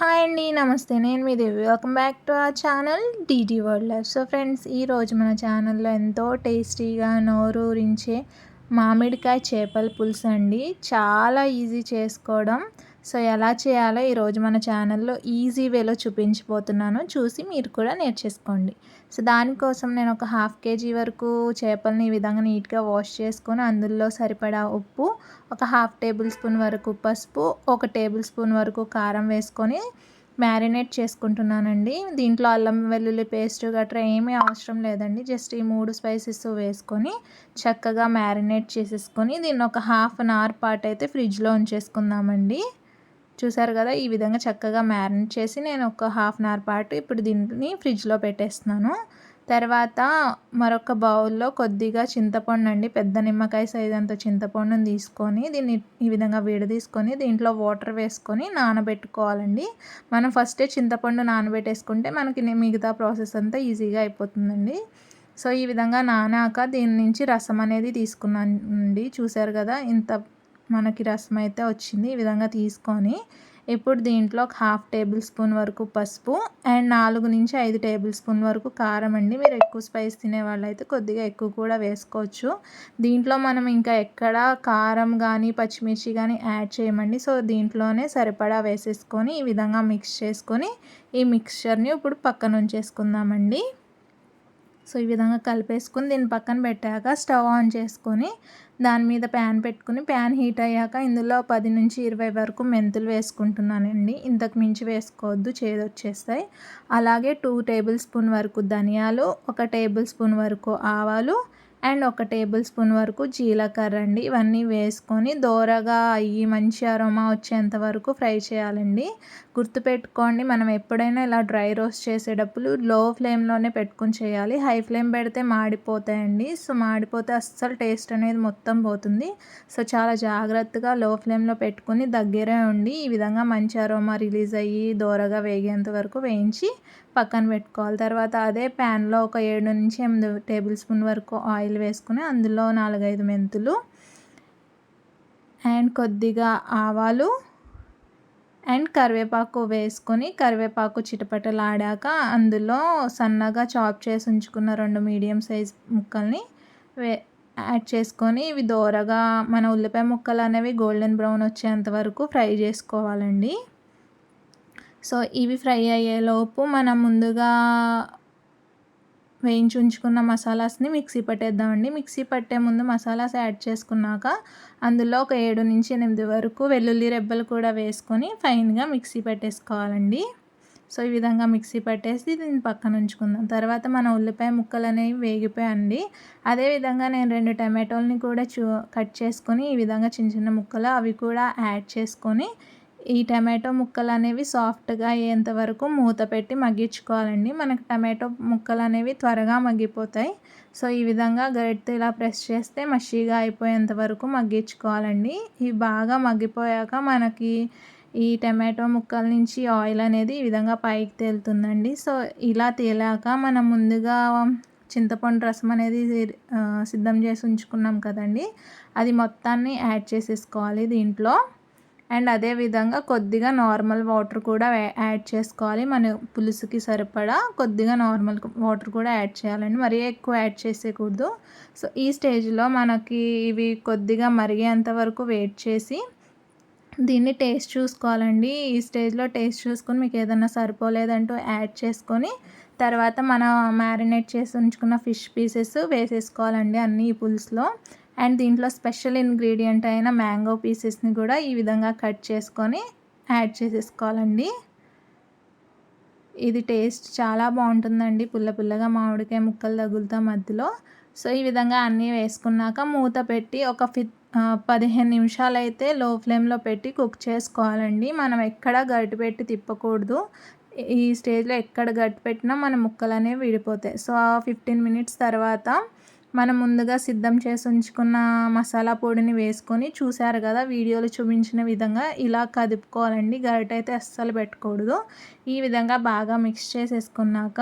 Hi అండి నమస్తే. నేను మీ Devi welcome back to our channel DD world life so friends ఈరోజు మన ఛానల్లో ఎంతో టేస్టీగా నోరూరించే మామిడికాయ చేపల పులుసు అండి. చాలా ఈజీ చేసుకోవడం. సో ఎలా చేయాలో ఈరోజు మన ఛానల్లో ఈజీ వేలో చూపించిపోతున్నాను చూసి మీరు కూడా నేర్చేసుకోండి. సో దానికోసం నేను ఒక హాఫ్ కేజీ వరకు చేపల్ని ఈ విధంగా నీట్గా వాష్ చేసుకొని అందులో సరిపడా ఉప్పు ఒక హాఫ్ టేబుల్ స్పూన్ వరకు పసుపు ఒక టేబుల్ స్పూన్ వరకు కారం వేసుకొని మ్యారినేట్ చేసుకుంటున్నానండి. దీంట్లో అల్లం వెల్లుల్లి పేస్ట్ గట్రా ఏమీ అవసరం లేదండి. జస్ట్ ఈ మూడు స్పైసెస్ వేసుకొని చక్కగా మ్యారినేట్ చేసేసుకొని దీన్ని ఒక హాఫ్ అన్ అవర్ పాటు అయితే ఫ్రిడ్జ్లో ఉంచేసుకుందామండి. చూసారు కదా ఈ విధంగా చక్కగా మ్యారినేట్ చేసి నేను ఒక హాఫ్ అన్ అవర్ పాటు ఇప్పుడు దీన్ని ఫ్రిడ్జ్లో పెట్టేస్తున్నాను. తర్వాత మరొక బౌల్లో కొద్దిగా చింతపండు అండి పెద్ద నిమ్మకాయ సైజ్ అంత చింతపండుని తీసుకొని దీన్ని ఈ విధంగా విడదీసుకొని దీంట్లో వాటర్ వేసుకొని నానబెట్టుకోవాలండి. మనం ఫస్టే చింతపండు నానబెట్టేసుకుంటే మనకి మిగతా ప్రాసెస్ అంతా ఈజీగా అయిపోతుందండి. సో ఈ విధంగా నానాక దీని నుంచి రసం అనేది తీసుకున్నానండి. చూసారు కదా ఇంత మనకి రసం అయితే వచ్చింది. ఈ విధంగా తీసుకొని ఇప్పుడు దీంట్లో ఒక హాఫ్ టేబుల్ స్పూన్ వరకు పసుపు అండ్ నాలుగు నుంచి ఐదు టేబుల్ స్పూన్ వరకు కారం అండి. మీరు ఎక్కువ స్పైస్ తినే వాళ్ళైతే కొద్దిగా ఎక్కువ కూడా వేసుకోవచ్చు. దీంట్లో మనం ఇంకా ఎక్కడ కారం కానీ పచ్చిమిర్చి కానీ యాడ్ చేయమండి. సో దీంట్లోనే సరిపడా వేసేసుకొని ఈ విధంగా మిక్స్ చేసుకొని ఈ మిక్స్చర్ని ఇప్పుడు పక్కన ఉంచేసుకుందామండి. సో ఈ విధంగా కలిపేసుకుని దీన్ని పక్కన పెట్టాక స్టవ్ ఆన్ చేసుకొని దాని మీద ప్యాన్ పెట్టుకుని ప్యాన్ హీట్ అయ్యాక ఇందులో పది నుంచి ఇరవై వరకు మెంతులు వేసుకుంటున్నానండి. ఇంతకు మించి వేసుకోవద్దు చేదు వచ్చేస్తాయి. అలాగే టూ టేబుల్ స్పూన్ వరకు ధనియాలు ఒక టేబుల్ స్పూన్ వరకు ఆవాలు అండ్ ఒక టేబుల్ స్పూన్ వరకు జీలకర్ర అండి. ఇవన్నీ వేసుకొని దోరగా అయ్యి మంచి అరోమా వచ్చేంత వరకు ఫ్రై చేయాలండి. గుర్తుపెట్టుకోండి మనం ఎప్పుడైనా ఇలా డ్రై రోస్ట్ చేసేటప్పుడు లో ఫ్లేమ్లోనే పెట్టుకుని చేయాలి. హై ఫ్లేమ్ పెడితే మాడిపోతాయండి. సో మాడిపోతే అస్సలు టేస్ట్ అనేది మొత్తం పోతుంది. సో చాలా జాగ్రత్తగా లో ఫ్లేమ్లో పెట్టుకుని దగ్గరే ఉండి ఈ విధంగా మంచి అరోమా రిలీజ్ అయ్యి దోరగా వేగేంత వరకు వేయించి పక్కన పెట్టుకోవాలి. తర్వాత అదే ప్యాన్లో ఒక ఏడు నుంచి ఎనిమిది టేబుల్ స్పూన్ వరకు ఆయిల్ వేసుకుని అందులో నాలుగైదు మెంతులు అండ్ కొద్దిగా ఆవాలు అండ్ కరివేపాకు వేసుకొని కరివేపాకు చిటపటలాడాక అందులో సన్నగా చాప్ చేసి ఉంచుకున్న రెండు మీడియం సైజ్ ముక్కల్ని వే యాడ్ చేసుకొని ఇవి దోరగా మన ఉల్లిపాయ ముక్కలు అనేవి గోల్డెన్ బ్రౌన్ వచ్చేంత వరకు ఫ్రై చేసుకోవాలండి. సో ఇవి ఫ్రై అయ్యేలోపు మనం ముందుగా వేయించి ఉంచుకున్న మసాలాస్ని మిక్సీ పట్టేద్దామండి. మిక్సీ పట్టే ముందు మసాలాస్ యాడ్ చేసుకున్నాక అందులో ఒక ఏడు నుంచి ఎనిమిది వరకు వెల్లుల్లి రెబ్బలు కూడా వేసుకొని ఫైన్గా మిక్సీ పెట్టేసుకోవాలండి. సో ఈ విధంగా మిక్సీ పట్టేసి దీన్ని పక్కన ఉంచుకుందాం. తర్వాత మన ఉల్లిపాయ ముక్కలు అనేవి వేగిపోయండి. అదేవిధంగా నేను రెండు టమాటోల్ని కూడా చూ కట్ చేసుకొని ఈ విధంగా చిన్న చిన్న ముక్కలు అవి కూడా యాడ్ చేసుకొని ఈ టమాటో ముక్కలు అనేవి సాఫ్ట్గా అయ్యేంత వరకు మూత పెట్టి మగ్గించుకోవాలండి. మనకు టమాటో ముక్కలు అనేవి త్వరగా మగ్గిపోతాయి. సో ఈ విధంగా గరిటతో ఇలా ప్రెస్ చేస్తే మషిగా అయిపోయేంత వరకు మగ్గించుకోవాలండి. ఇవి బాగా మగ్గిపోయాక మనకి ఈ టమాటో ముక్కల నుంచి ఆయిల్ అనేది ఈ విధంగా పైకి తేలుతుందండి. సో ఇలా తేలాక మనం ముందుగా చింతపండు రసం అనేది సిద్ధం చేసి ఉంచుకున్నాం కదండి. అది మొత్తాన్ని యాడ్ చేసేసుకోవాలి దీంట్లో. అండ్ అదేవిధంగా కొద్దిగా నార్మల్ వాటర్ కూడా యాడ్ చేసుకోవాలి. మన పులుసుకి సరిపడా కొద్దిగా నార్మల్ వాటర్ కూడా యాడ్ చేయాలండి. మరీ ఎక్కువ యాడ్ చేసేయకూడదు. సో ఈ స్టేజ్లో మనకి ఇవి కొద్దిగా మరిగేంత వరకు వెయిట్ చేసి దీన్ని టేస్ట్ చూసుకోవాలండి. ఈ స్టేజ్లో టేస్ట్ చూసుకొని మీకు ఏదైనా సరిపోలేదంటూ యాడ్ చేసుకొని తర్వాత మనం మ్యారినేట్ చేసి ఉంచుకున్న ఫిష్ పీసెస్ వేసేసుకోవాలండి అన్నీ ఈ పులుసులో. అండ్ దీంట్లో స్పెషల్ ఇంగ్రీడియంట్ అయిన మ్యాంగో పీసెస్ని కూడా ఈ విధంగా కట్ చేసుకొని యాడ్ చేసేసుకోవాలండి. ఇది టేస్ట్ చాలా బాగుంటుందండి. పుల్ల పుల్లగా మామిడికాయ ముక్కలు తగులుతా మధ్యలో. సో ఈ విధంగా అన్నీ వేసుకున్నాక మూత పెట్టి ఒక ఫి పదిహేను నిమిషాలు అయితే లో ఫ్లేమ్లో పెట్టి కుక్ చేసుకోవాలండి. మనం ఎక్కడ గట్టి పెట్టి తిప్పకూడదు. ఈ స్టేజ్లో ఎక్కడ గట్టి పెట్టినా మన ముక్కలు అనేవి విడిపోతాయి. సో ఆ ఫిఫ్టీన్ మినిట్స్ తర్వాత మనం ముందుగా సిద్ధం చేసి ఉంచుకున్న మసాలా పొడిని వేసుకొని చూశారు కదా వీడియోలో చూపించిన విధంగా ఇలా కదుపుకోవాలండి. గరిట అయితే అస్సలు పెట్టకూడదు ఈ విధంగా బాగా మిక్స్ చేసేసుకున్నాక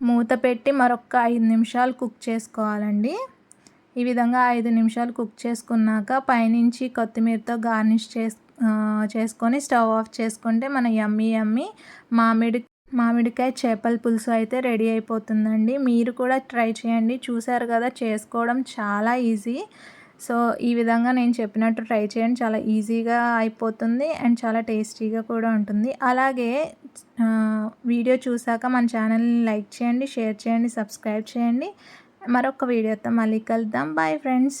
మూత పెట్టి మరొక ఐదు నిమిషాలు కుక్ చేసుకోవాలండి. ఈ విధంగా ఐదు నిమిషాలు కుక్ చేసుకున్నాక పైనుంచి కొత్తిమీరతో గార్నిష్ చేసు చేసుకొని స్టవ్ ఆఫ్ చేసుకుంటే మన యమ్మీ యమ్మీ మామిడి మామిడికాయ చేపల పులుసు అయితే రెడీ అయిపోతుందండి. మీరు కూడా ట్రై చేయండి. చూసారు కదా చేసుకోవడం చాలా ఈజీ. సో ఈ విధంగా నేను చెప్పినట్టు ట్రై చేయండి. చాలా ఈజీగా అయిపోతుంది అండ్ చాలా టేస్టీగా కూడా ఉంటుంది. అలాగే వీడియో చూసాక మన ఛానల్ని లైక్ చేయండి షేర్ చేయండి సబ్స్క్రైబ్ చేయండి. మరొక వీడియోతో మళ్ళీ కలుద్దాం. Bye friends.